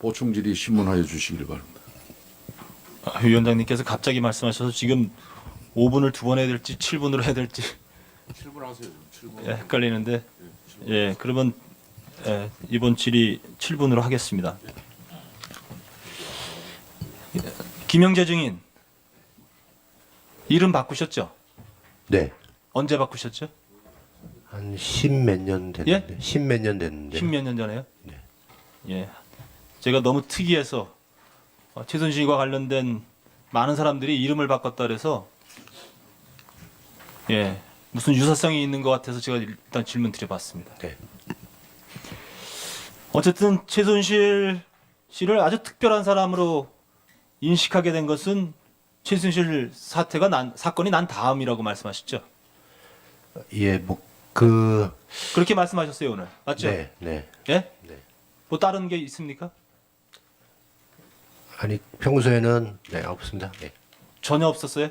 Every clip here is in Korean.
보충 질의 신문하여 주시길 바랍니다. 아, 위원장님께서 갑자기 말씀하셔서 지금 5분을 두 번 해야 될지 7분으로 해야 될지 7분 하세요. 7분. 예, 헷갈리는데 예 그러면 예, 이번 질의 7분으로 하겠습니다. 예, 김영재 증인 이름 바꾸셨죠? 네. 언제 바꾸셨죠? 한 십 몇 년 됐는데. 십 몇 년 됐는데. 십몇 년 전에요? 네. 예. 제가 너무 특이해서 어, 최순실과 관련된 많은 사람들이 이름을 바꿨다 그래서 예 무슨 유사성이 있는 것 같아서 제가 일단 질문 드려봤습니다. 네. 어쨌든 최순실 씨를 아주 특별한 사람으로 인식하게 된 것은 최순실 사태가 난 사건이 난 다음이라고 말씀하셨죠. 예, 뭐 그 그렇게 말씀하셨어요 오늘 맞죠? 네, 네. 예? 네. 뭐 다른 게 있습니까? 아니 평소에는 네, 없습니다. 네. 전혀 없었어요.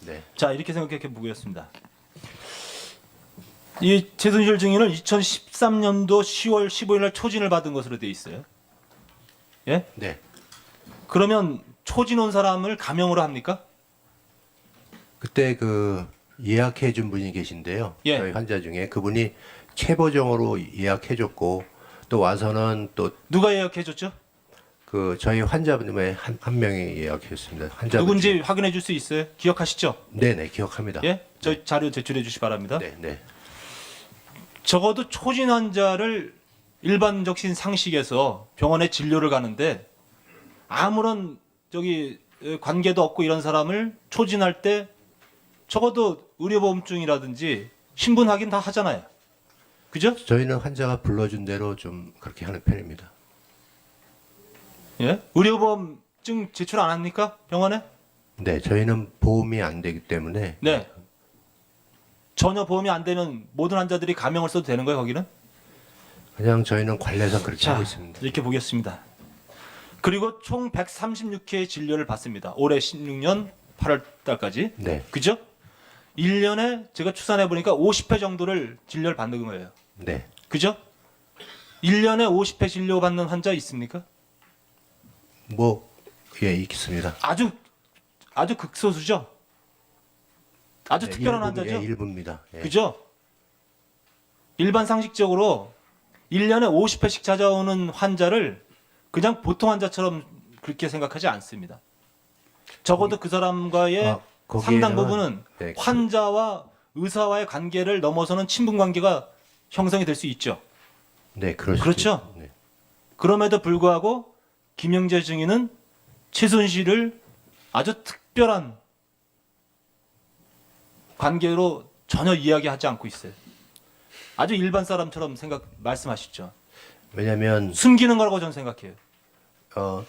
네. 자 이렇게 생각해 보겠습니다. 이 최순실 증인은 2013년도 10월 15일 날 초진을 받은 것으로 돼 있어요. 예? 네. 그러면 초진 온 사람을 가명으로 합니까? 그때 그 예약해 준 분이 계신데요. 예. 저희 환자 중에 그분이 최보정으로 예약해 줬고 또 와서는 또 누가 예약해 줬죠? 그 저희 환자분의 한, 한 명이 예약했습니다. 환자분 누군지. 확인해 줄 수 있어요? 기억하시죠? 네, 네, 기억합니다. 예? 저 자료 제출해 주시 기 바랍니다. 네, 네. 적어도 초진 환자를 일반적인 상식에서 병원에 진료를 가는데 아무런 저기 에, 관계도 없고 이런 사람을 초진할 때 적어도 의료보험증이라든지 신분 확인 다 하잖아요. 그죠? 저희는 환자가 불러준 대로 좀 그렇게 하는 편입니다. 예? 의료보험증 제출 안 합니까? 병원에? 네, 저희는 보험이 안 되기 때문에 네. 전혀 보험이 안 되면 모든 환자들이 가명을 써도 되는 거예요, 거기는? 그냥 저희는 관례상 그렇게 자, 하고 있습니다. 이렇게 보겠습니다. 그리고 총 136회의 진료를 받습니다. 올해 16년 8월 달까지. 네, 그죠? 1년에 제가 추산해 보니까 50회 정도를 진료를 받는 거예요. 네. 그죠? 1년에 50회 진료 받는 환자 있습니까? 뭐, 예, 있습니다. 아주 아주 극소수죠. 아주 네, 특별한 일부, 환자죠. 예, 일부입니다. 예. 그죠? 일반 상식적으로 1년에 50회씩 찾아오는 환자를 그냥 보통 환자처럼 그렇게 생각하지 않습니다. 적어도 그 사람과의 아, 상당 부분은 네, 그- 환자와 의사와의 관계를 넘어서는 친분 관계가 형성이 될 수 있죠. 네, 그렇죠? 있- 네. 그럼에도 불구하고 김영재 증인은 최순실을 아주 특별한 관계로 전혀 이야기하지 않고 있어요. 아주 일반 사람처럼 생각 말씀하시죠. 왜냐하면 숨기는 거라고 저는 생각해요. 어,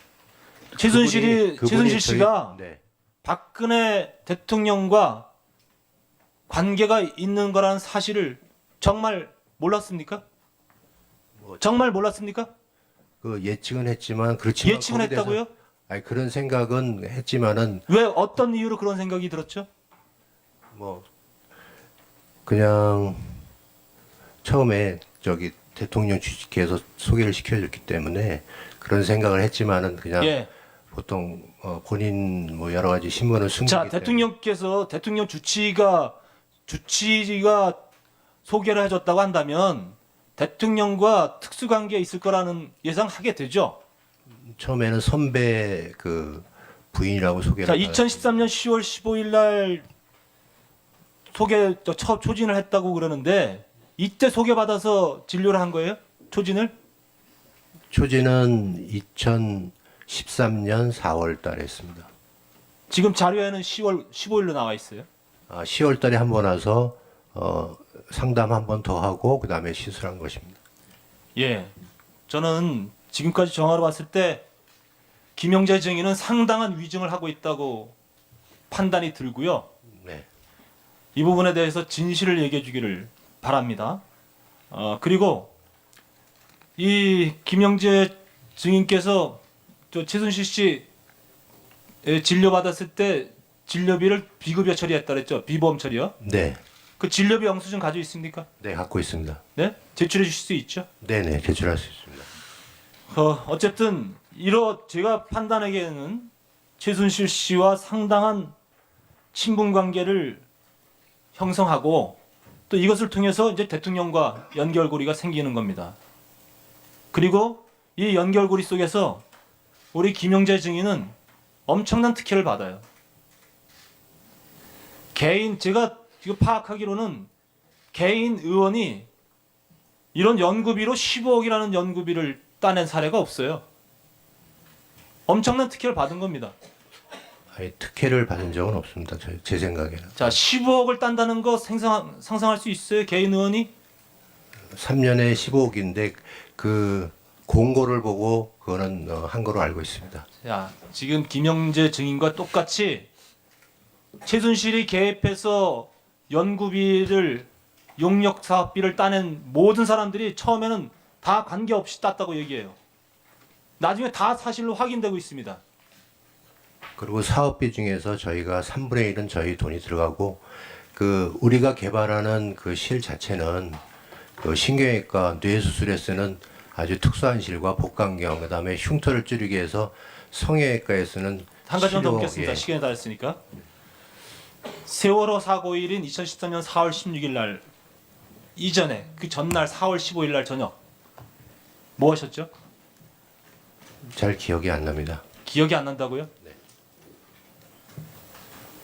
최순실이 그분이- 그분이 최순실 저희- 씨가 네, 박근혜 대통령과 관계가 있는 거라는 사실을 정말 몰랐습니까? 뭐 정말 몰랐습니까? 그 예측은 했지만 그렇지만 예측은 거기에 대해서- 했다고요? 아니 그런 생각은 했지만은 왜 어떤 이유로 그런 생각이 들었죠? 뭐 그냥 처음에 저기 대통령 주식회에서 소개를 시켜줬기 때문에 그런 생각을 했지만은 그냥 예. 보통 어, 본인 뭐 여러 가지 신문을 숨기기 자, 대통령께서 대통령 주치의가 주치의가 소개를 해줬다고 한다면 대통령과 특수관계 있을 거라는 예상하게 되죠. 처음에는 선배 그 부인이라고 소개를 자, 받았- 2013년 10월 15일 날 소개 저 초, 초진을 했다고 그러는데 이때 소개받아서 진료를 한 거예요? 초진을? 초지는 2013년 4월 달에 했습니다. 지금 자료에는 10월 15일로 나와 있어요. 아, 10월 달에 한 번 와서 어, 상담 한 번 더 하고 그 다음에 시술한 것입니다. 예. 저는 지금까지 정화로 봤을 때 김영재 증인은 상당한 위증을 하고 있다고 판단이 들고요. 네. 이 부분에 대해서 진실을 얘기해 주기를 바랍니다. 어, 그리고 이 김영재 증인께서 저 최순실 씨 에, 진료 받았을 때 진료비를 비급여 처리했다 그랬죠? 비보험 처리요? 네. 그 진료비 영수증 가지고 있습니까? 네, 갖고 있습니다. 네? 제출해 주실 수 있죠? 네, 네, 제출할 수 있습니다. 어, 어쨌든 이러 제가 판단하기에는 최순실 씨와 상당한 친분 관계를 형성하고 또 이것을 통해서 이제 대통령과 연결고리가 생기는 겁니다. 그리고 이 연결고리 속에서 우리 김영재 증인은 엄청난 특혜를 받아요. 개인 제가 지금 파악하기로는 개인 의원이 이런 연구비로 15억이라는 연구비를 따낸 사례가 없어요. 엄청난 특혜를 받은 겁니다. 아니, 특혜를 받은 적은 없습니다. 저, 제 생각에는. 자, 15억을 딴다는 거 상상, 상상할 수 있어요? 개인 의원이? 3년에 15억인데 그 공고를 보고 그거는 어, 한 거로 알고 있습니다. 자, 지금 김영재 증인과 똑같이 최순실이 개입해서 연구비를 용역 사업비를 따낸 모든 사람들이 처음에는 다 관계없이 땄다고 얘기해요. 나중에 다 사실로 확인되고 있습니다. 그리고 사업비 중에서 저희가 3분의 1은 저희 돈이 들어가고 그 우리가 개발하는 그 실 자체는 그 신경외과 뇌수술에 쓰는 아주 특수한 실과 복강경 그다음에 흉터를 줄이기 위해서 성형외과에 쓰는 한 가지만 더 묻겠습니다. 예. 시간이 다 됐으니까. 세월호 사고일인 2013년 4월 16일 날 이전에 그 전날 4월 15일 날 저녁 뭐 하셨죠? 잘 기억이 안 납니다. 기억이 안 난다고요?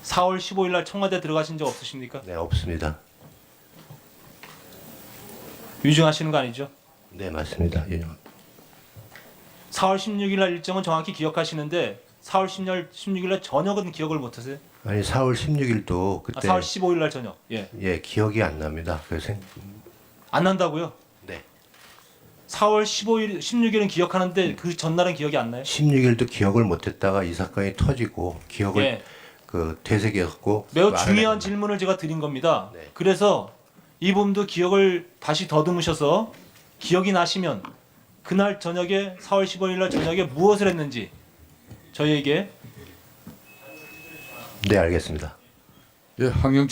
4월 15일 날 청와대 들어가신 적 없으십니까? 네 없습니다. 유증하시는 거 아니죠? 네 맞습니다. 윤영. 4월 16일 날 일정은 정확히 기억하시는데 4월 16일, 16일 날 저녁은 기억을 못 하세요? 아니 4월 16일도 아, 그때 4월 15일 날 저녁. 예. 예 기억이 안 납니다. 그래서 안 난다고요? 네 4월 15일, 16일은 기억하는데 그 전날은 기억이 안 나요? 16일도 기억을 못했다가 이 사건이 터지고 기억을 예. 그 되새겼고 매우 말을 중요한 했습니다. 질문을 제가 드린 겁니다. 네. 그래서 이분도 기억을 다시 더듬으셔서 기억이 나시면 그날 저녁에 4월 15일 날 저녁에 무엇을 했는지 저희에게 네 알겠습니다. 예, 황영철